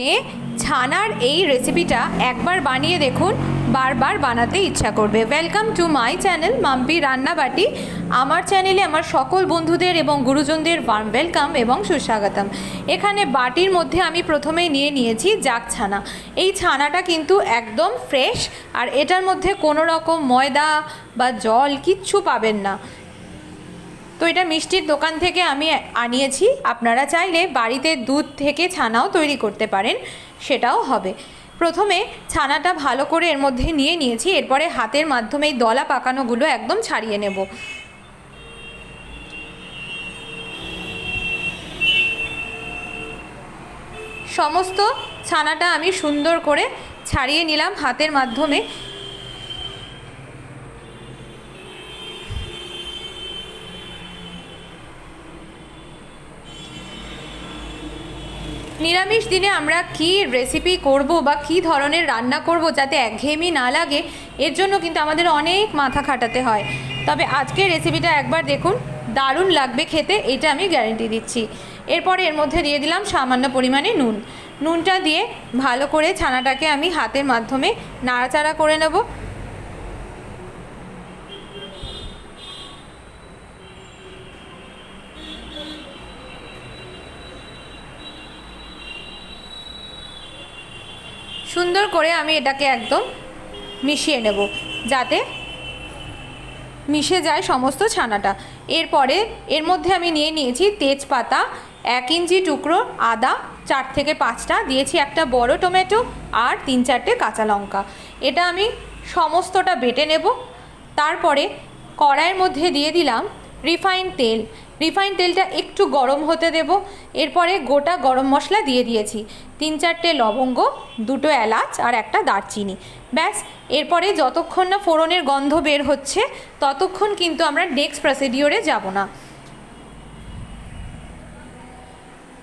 নে ছানার এই রেসিপিটা একবার বানিয়ে দেখুন, বারবার বানাতে ইচ্ছা করবে। Welcome to my channel Mampi Rannabati. আমার চ্যানেলে আমার সকল বন্ধুদের এবং গুরুজনদের ওয়েলকাম এবং সুস্বাগতম। এখানে বাটির মধ্যে আমি প্রথমেই নিয়ে নিয়েছি জাক ছানা। এই ছানাটা কিন্তু একদম ফ্রেশ আর এটার মধ্যে কোনো রকম ময়দা বা জল কিচ্ছু পাবেন না। তো এটা মিষ্টির দোকান থেকে আমি আনিয়েছি। আপনারা চাইলে বাড়িতে দুধ থেকে ছানাও তৈরি করতে পারেন, সেটাও হবে। প্রথমে ছানাটা ভালো করে এর মধ্যে নিয়ে নিয়েছি, এরপরে হাতের মাধ্যমে এই দলা পাকানোগুলো একদম ছাড়িয়ে নেব। সমস্ত ছানাটা আমি সুন্দর করে ছাড়িয়ে নিলাম হাতের মাধ্যমে। নিরামিষ দিনে আমরা কি রেসিপি করব বা কি ধরনের রান্না করব যাতে একঘেয়েমি না লাগে, এর জন্য কিন্তু আমাদের অনেক মাথা খাটাতে হয়। তবে আজকের রেসিপিটা একবার দেখুন, দারুণ লাগবে খেতে, এটা আমি গ্যারেন্টি দিচ্ছি। এরপরে এর মধ্যে দিয়ে দিলাম সামান্য পরিমাণে নুন। নুনটা দিয়ে ভালো করে ছানাটাকে আমি হাতের মাধ্যমে নাড়াচাড়া করে নেব সুন্দর করে আমি এটাকে একদম মিশিয়ে নেব, যাতে মিশে যায় সমস্ত ছানাটা। এরপরে এর মধ্যে আমি নিয়ে নিয়েছি তেজপাতা, এক ইঞ্চি টুকরো আদা, চার থেকে পাঁচটা, দিয়েছি একটা বড় টমেটো আর তিন চারটে কাঁচা লঙ্কা। এটা আমি সমস্তটা বেটে নেব। তারপরে কড়াইয়ের মধ্যে দিয়ে দিলাম রিফাইন তেল। রিফাইন তেলটা একটু গরম হতে দেব। এরপরে গোটা গরম মশলা দিয়ে দিয়েছি। তিন চারটে লবঙ্গ, দুটো এলাচ আর একটা দারচিনি। ব্যাস, এরপরে যতক্ষণ না ফোড়নের গন্ধ বের হচ্ছে, ততক্ষণ কিন্তু আমরা নেক্সট প্রসিডিওরে যাব না।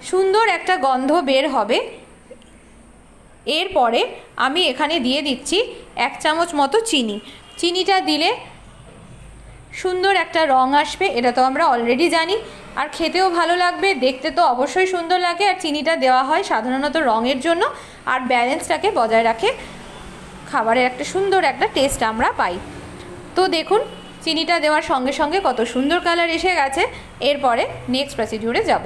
সুন্দর একটা গন্ধ বের হবে। এরপরে আমি এখানে দিয়ে দিচ্ছি এক চামচ মতো চিনি। চিনিটা দিলে সুন্দর একটা রং আসবে, এটা তো আমরা অলরেডি জানি। আর খেতেও ভালো লাগবে, দেখতে তো অবশ্যই সুন্দর লাগে, আর চিনিটা দেওয়া হয় সাধারণত রঙের জন্য। আর ব্যালেন্সটাকে বজায় রাখে, খাবারের একটা সুন্দর একটা টেস্ট আমরা পাই। তো দেখুন, চিনিটা দেওয়ার সঙ্গে সঙ্গে কত সুন্দর কালার এসে গেছে। এরপরে নেক্সট প্রসিডিউরে যাব।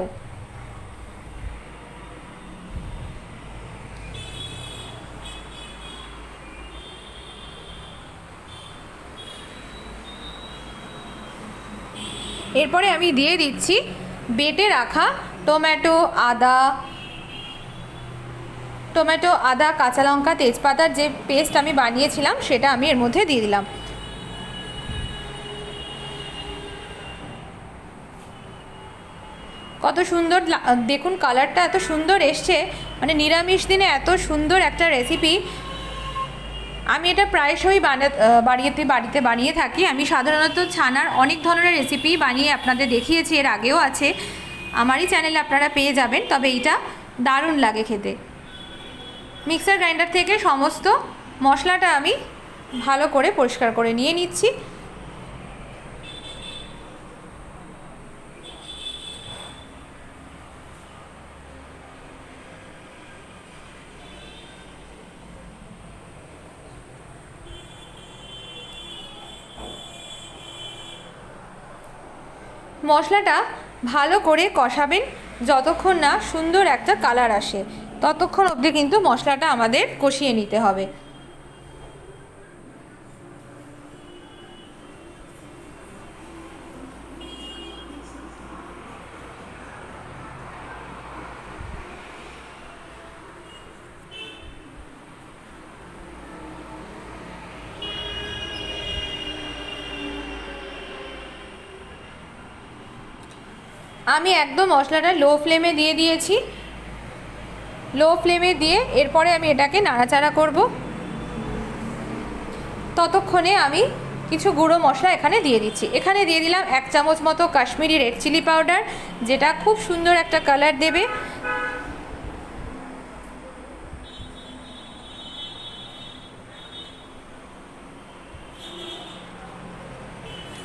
এরপরে আমি দিয়ে দিচ্ছি বেটে রাখা টমেটো, আদা টমেটো, আদা, কাঁচা লঙ্কা, তেজপাতার যে পেস্ট আমি বানিয়েছিলাম সেটা আমি এর মধ্যে দিয়ে দিলাম। কত সুন্দর দেখুন কালারটা এত সুন্দর এসছে। মানে নিরামিষ দিনে এত সুন্দর একটা রেসিপি আমি এটা প্রায়শই বানা বাড়িতে বাড়িতে বানিয়ে থাকি। আমি সাধারণত ছানার অনেক ধরনের রেসিপি বানিয়ে আপনাদের দেখিয়েছি, এর আগেও আছে। আমারই চ্যানেলে আপনারা পেয়ে যাবেন, তবে এটা দারুণ লাগে খেতে। মিক্সার গ্রাইন্ডার থেকে সমস্ত মশলাটা আমি ভালো করে পরিষ্কার করে নিয়ে নিচ্ছি। মশলাটা ভালো করে কষাবেন যতক্ষণ না সুন্দর একটা কালার আসে, ততক্ষণ অবধি কিন্তু মশলাটা আমাদের কষিয়ে নিতে হবে। আমি একদম মশলাটা লো ফ্লেমে দিয়ে দিয়েছি। লো ফ্লেমে দিয়ে এরপরে আমি এটাকে নাড়াচাড়া করব। ততক্ষণে আমি কিছু গুঁড়ো মশলা এখানে দিয়ে দিচ্ছি। এখানে দিয়ে দিলাম এক চামচ মতো কাশ্মীরি রেড চিলি পাউডার, যেটা খুব সুন্দর একটা কালার দেবে।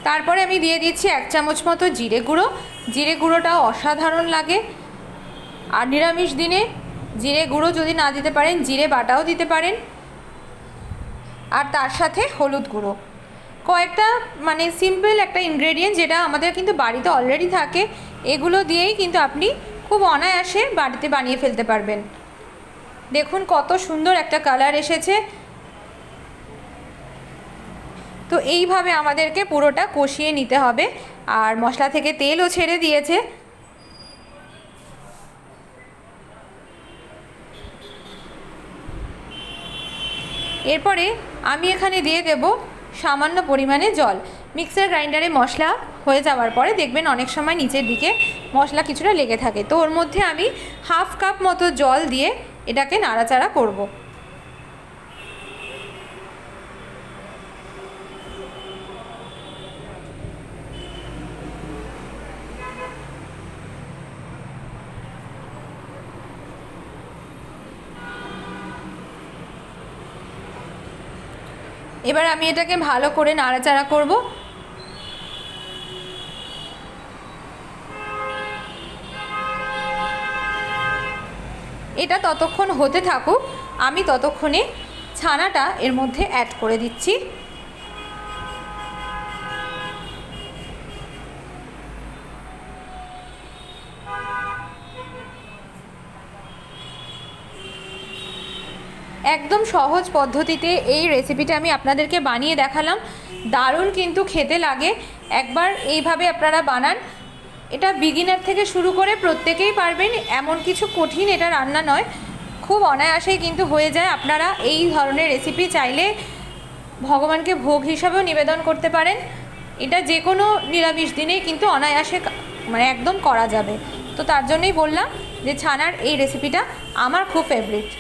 তারপরে আমি দিয়ে দিচ্ছি এক চামচ মতো জিরে গুঁড়ো। জিরে গুঁড়োটাও অসাধারণ লাগে। আর নিরামিষ দিনে জিরে গুঁড়ো যদি না দিতে পারেন, জিরে বাটাও দিতে পারেন। আর তার সাথে হলুদ গুঁড়ো। কয়েকটা মানে সিম্পল একটা ইনগ্রেডিয়েন্ট যেটা আমাদের কিন্তু বাড়িতে অলরেডি থাকে, এগুলো দিয়েই কিন্তু আপনি খুব অনায়াসে বাড়িতে বানিয়ে ফেলতে পারবেন। দেখুন কত সুন্দর একটা কালার এসেছে। তো এইভাবে আমাদেরকে পুরোটা কষিয়ে নিতে হবে। আর মশলা থেকে তেলও ছেড়ে দিয়েছে। এরপরে আমি এখানে দিয়ে দেব সামান্য পরিমাণে জল। মিক্সার গ্রাইন্ডারে মশলা হয়ে যাওয়ার পরে দেখবেন অনেক সময় নিচের দিকে মশলা কিছুটা লেগে থাকে। তো ওর মধ্যে আমি হাফ কাপ মতো জল দিয়ে এটাকে নাড়াচাড়া করব। এবার আমি এটাকে ভালো করে নাড়াচাড়া করব। এটা ততক্ষণ হতে থাকুক, আমি ততক্ষণে ছানাটা এর মধ্যে অ্যাড করে দিচ্ছি। একদম সহজ পদ্ধতিতে এই রেসিপিটা আমি আপনাদেরকে বানিয়ে দেখালাম। দারুণ কিন্তু খেতে লাগে। একবার এইভাবে আপনারা বানান। এটা বিগিনার থেকে শুরু করে প্রত্যেকেই পারবেন। এমন কিছু কঠিন এটা রান্না নয়। খুব অনায়াসেই কিন্তু হয়ে যায়। আপনারা এই ধরনের রেসিপি চাইলে ভগবানকে ভোগ হিসাবেও নিবেদন করতে পারেন। এটা যে কোনো নিরামিষ দিনেই কিন্তু অনায়াসে মানে একদম করা যাবে। তো তার জন্যই বললাম যে ছানার এই রেসিপিটা আমার খুব ফেভারিট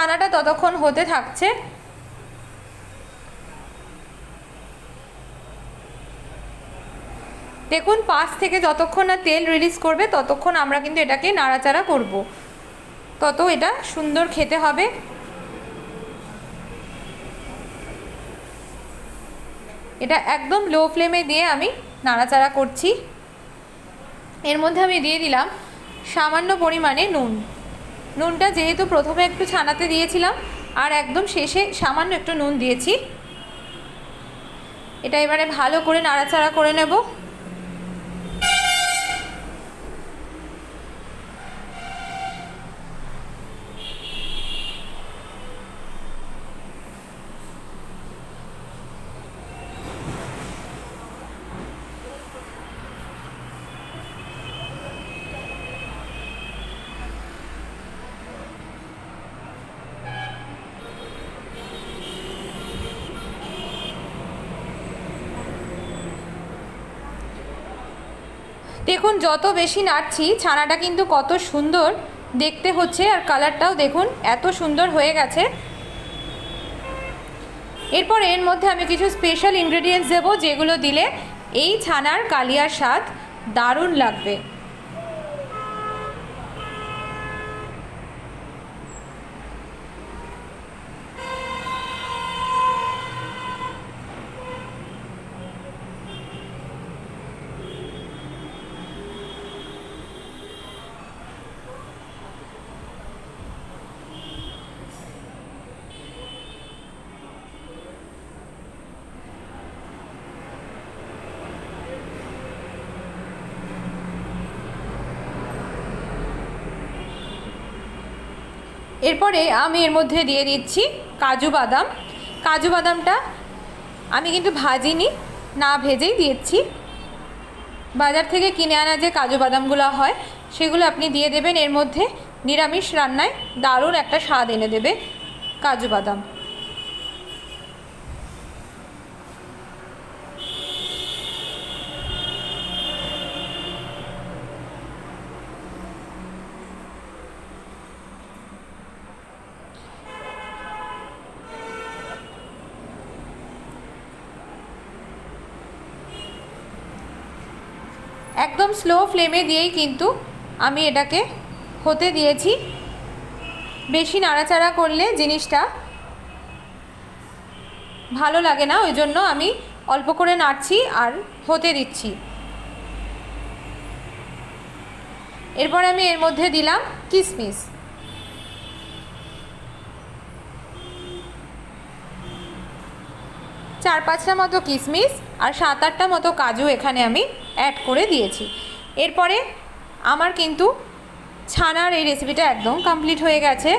ছানাটা ততক্ষণ হতে থাকছে। দেখুন, পাশ থেকে যতক্ষণ না তেল রিলিজ করবে, ততক্ষণ আমরা কিন্তু এটাকে নাড়াচাড়া করব। তত এটা সুন্দর খেতে হবে। এটা একদম লো ফ্লেমে দিয়ে আমি নাড়াচাড়া করছি। এর মধ্যে আমি দিয়ে দিলাম সামান্য পরিমাণে নুন। নুনটা যেহেতু প্রথমে একটু ছানাতে দিয়েছিলাম, আর একদম শেষে সামান্য একটু নুন দিয়েছি। এটা এবারে ভালো করে নাড়াচাড়া করে নেব। দেখুন, যত বেশি নাড়ছি, ছানাটা কিন্তু কত সুন্দর দেখতে হচ্ছে আর কালারটাও দেখুন, এত সুন্দর হয়ে গেছে। এরপর এর মধ্যে আমি কিছু স্পেশাল ইনগ্রেডিয়েন্টস দেবো, যেগুলো দিলে এই ছানার কালিয়ার স্বাদ দারুণ লাগবে। এরপরে আমি এর মধ্যে দিয়ে দিচ্ছি কাজু বাদাম। কাজু বাদামটা আমি কিন্তু ভাজিনি, না ভেজেই দিয়েছি। বাজার থেকে কিনে আনা যে কাজু বাদামগুলো হয়, সেগুলো আপনি দিয়ে দেবেন। এর মধ্যে নিরামিষ রান্নায় দারুণ একটা স্বাদ এনে দেবে কাজু বাদাম। একদম স্লো ফ্লেমে দিয়েই কিন্তু আমি এটাকে হতে দিয়েছি। বেশি নাড়াচাড়া করলে জিনিসটা ভালো লাগে না, ওই জন্য আমি অল্প করে নাড়ছি আর হতে দিচ্ছি। এরপর আমি এর মধ্যে দিলাম কিশমিশ চার পাঁচটা মতো কিশমিশ আর সাত আটটা মতো কাজু এখানে আমি অ্যাড করে দিয়েছি। এরপরে আমার কিন্তু ছানার এই রেসিপিটা একদম কমপ্লিট হয়ে গেছে।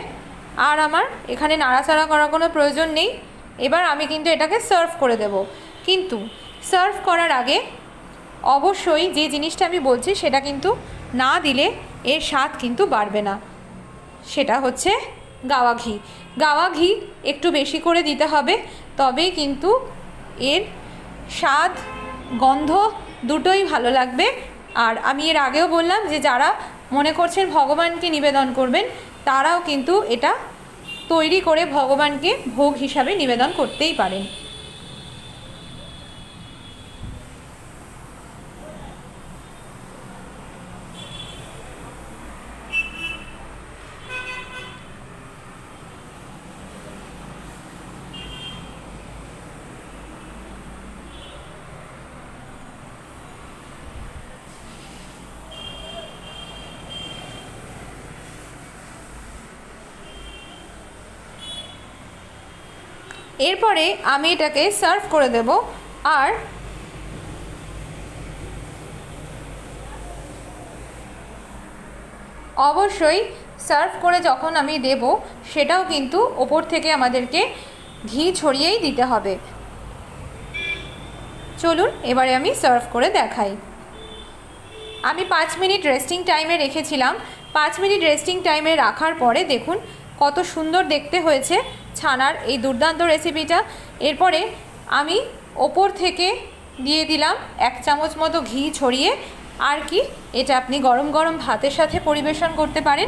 আর আমার এখানে নাড়াচাড়া করার কোনো প্রয়োজন নেই। এবার আমি কিন্তু এটাকে সার্ভ করে দেব। কিন্তু সার্ভ করার আগে অবশ্যই যে জিনিসটা আমি বলছি সেটা কিন্তু না দিলে এর স্বাদ কিন্তু বাড়বে না। সেটা হচ্ছে গাওয়া ঘি। গাওয়া ঘি একটু বেশি করে দিতে হবে, তবেই কিন্তু এর স্বাদ, গন্ধ দুটোই ভালো লাগবে। আর আমি এর আগেও বললাম যে, যারা মনে করছেন ভগবানকে নিবেদন করবেন, তারাও কিন্তু এটা তৈরি করে ভগবানকে ভোগ হিসাবে নিবেদন করতেই পারেন। এরপরে আমি এটাকে সার্ভ করে দেব, আর অবশ্যই সার্ভ করে যখন আমি দেব, সেটাও কিন্তু ওপর থেকে আমাদেরকে ঘি ছড়িয়েই দিতে হবে। চলুন, এবারে আমি সার্ভ করে দেখাই। আমি পাঁচ মিনিট রেস্টিং টাইমে রেখেছিলাম। পাঁচ মিনিট রেস্টিং টাইমে রাখার পরে দেখুন কত সুন্দর দেখতে হয়েছে। ছানার এই দুর্দান্ত রেসিপিটা এরপরে আমি ওপর থেকে দিয়ে দিলাম এক চামচ মতো ঘি ছড়িয়ে। আর কি, এটা আপনি গরম গরম ভাতের সাথে পরিবেশন করতে পারেন।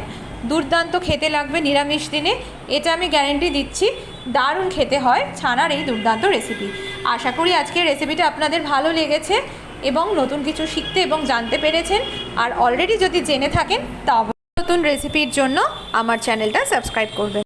দুর্দান্ত খেতে লাগবে নিরামিষ দিনে। এটা আমি গ্যারেন্টি দিচ্ছি, দারুণ খেতে হয় ছানার এই দুর্দান্ত রেসিপি আশা করি আজকের রেসিপিটা আপনাদের ভালো লেগেছে এবং নতুন কিছু শিখতে এবং জানতে পেরেছেন। আর অলরেডি যদি জেনে থাকেন, তা নতুন রেসিপির জন্য আমার চ্যানেলটা সাবস্ক্রাইব করবেন।